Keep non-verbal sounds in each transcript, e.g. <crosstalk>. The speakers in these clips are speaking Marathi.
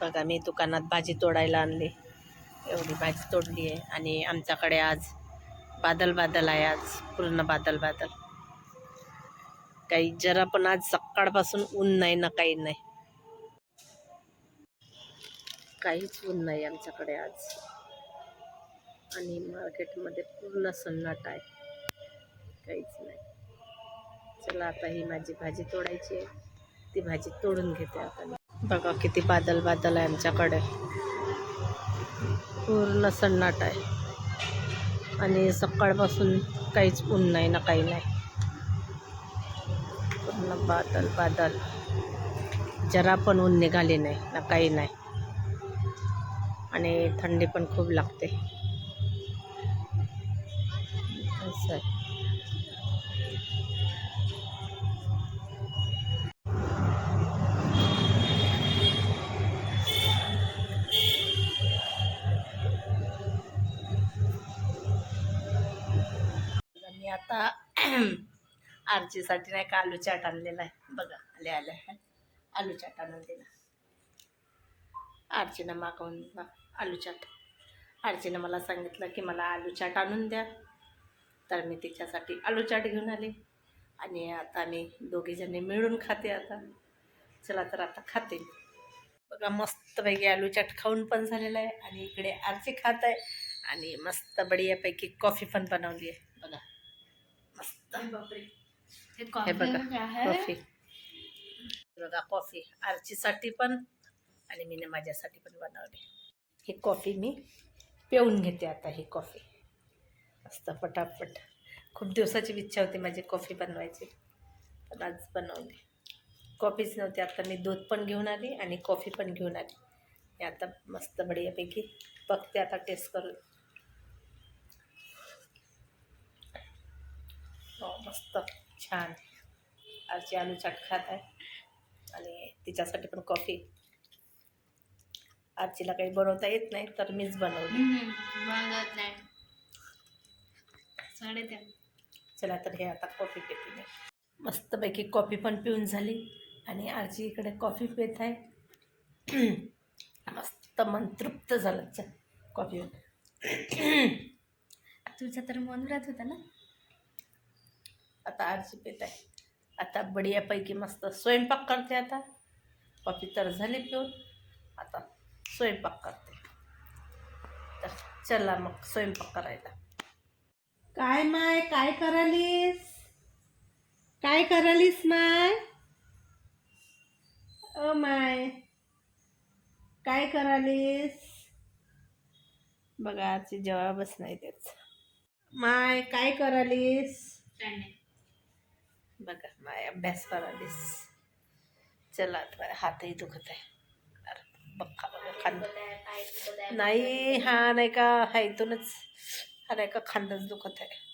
बघा मी दुकानात भाजी तोडायला आणली. एवढी भाजी तोडली आहे. आणि आमच्याकडे आज बादल बादल आहे आज पूर्ण बादल बादल. काही जरा पण आज सकाळपासून ऊन नाही ना काही नाही. काहीच ऊन नाही आमच्याकडे आज. आणि मार्केटमध्ये पूर्ण सन्नाट आहे. काहीच नाही. चला आता ही माझी भाजी तोडायची आहे. ती भाजी तोडून घेते आता मी. बघा किती बादल बादल आहे आमच्याकडे. पूर्ण सन्नाट आहे. आणि सकाळपासून काहीच ऊन नाही ना काही नाही. पूर्ण बादल बादल जरा पण ऊन निघाली नाही ना काही नाही. आणि थंडी पण खूप लागते. असं आता <clears throat> आरचीसाठी नाही का आलू चाट आणलेला आहे. बघा आले आले आलू. चाट आणून दिला. आरचीनं मागवून आलू चाट. आरचीनं मला सांगितलं की मला आलू चाट आणून द्या. तर मी तिच्यासाठी आलू चाट घेऊन आले. आणि आता मी दोघीजणी मिळून खाते आता. चला तर आता खाते. बघा मस्तपैकी आलू चाट खाऊन पण झालेला आहे आणि इकडे आरची खात आहे. आणि मस्त बढियापैकी कॉफी पण बनवली आहे. बघा. मस्त. हे बघा कॉफी बघा कॉफी आरचीसाठी पण आणि मी माझ्यासाठी पण बनवली. ही कॉफी मी पिऊन घेते आता ही कॉफी मस्त पटापट. खूप दिवसाची इच्छा होती माझी कॉफी बनवायची. पण आज बनवली. कॉफीच नव्हती आता मी दूध पण घेऊन आली आणि कॉफी पण घेऊन आली. आता मस्त बढियापैकी बघते आता टेस्ट करून. मस्त. छान. आजची आलू चाट खात आहे. आणि तिच्यासाठी पण कॉफी. आजीला काही बनवता येत नाही तर मीच बनवली. बनत नाही. चला तर हे आता कॉफी पिते मी मस्तपैकी कॉफी पण पिऊन झाली. आणि आजी इकडे कॉफी पित आहे. <clears throat> मस्त मन तृप्त झालं. च कॉफी तुझं तर मन राहत होता ना? आता आरची पित आहे. आता बढियापैकी मस्त स्वयंपाक करते आता. कॉफी तर झाली पिऊन. आता स्वयंपाक करते. तर चला मग स्वयंपाक करायला. काय माय काय करालीस? काय करालीस माय? ओ माय काय करालीस? बघा आजची जवाबच नाही त्याच. माय काय करालीस? बघा माय अभ्यास करालीस चला आता हातही दुखत आहे. अरे बघा बघा खांद. नाही हा नाही का हा इथूनच हा नाही का खांदाच दुखत आहे.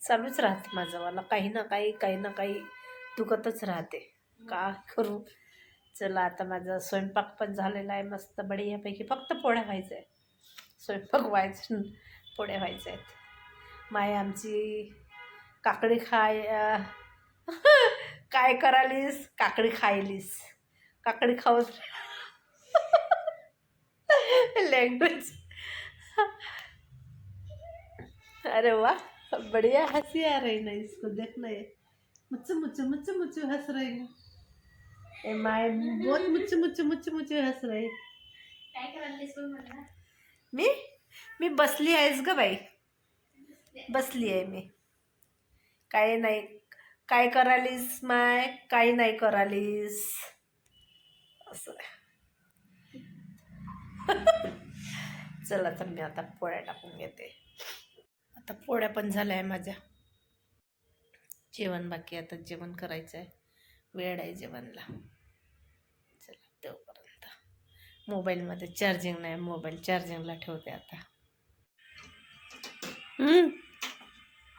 चालूच राहते माझं मला काही ना काही काही ना काही दुखतच राहते. का करू? चला आता माझा स्वयंपाक पण झालेला आहे मस्त बढियापैकी फक्त पोळ्या व्हायचं आहे स्वयंपाक व्हायचं पोळ्या व्हायच्या आहेत. माय आमची काकडी खाय <laughs> काय करालीस काकडी खायलीस. काकडी खाऊ लँग्वेज <laughs> अरे वाह बढ़िया हंसी आ रही ना इसको देखना. ये मुच्चू मुच्चू मुच्चू मुच्चू हंस रही है. ए माय बहुत मुच्चू मुच्चू मुच्चू मुच्चू हंस रही मी? मी बसली आहेस ग बाई. बसली आहे मी. काय नाही काय करालीस माय? काही नाही करालीस? असं. <laughs> चला तर मी आता पोळ्या टाकून घेते. आता पोळ्या पण झाल्या आहे माझ्या. जेवण बाकी आता जेवण करायचं आहे वेळ आहे जेवणला. चला तेवपर्यंत मोबाईलमध्ये चार्जिंग नाही मोबाईल चार्जिंगला ठेवते आता.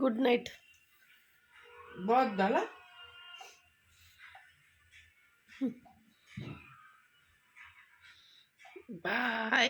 Good night. बहुत झाला? बाय.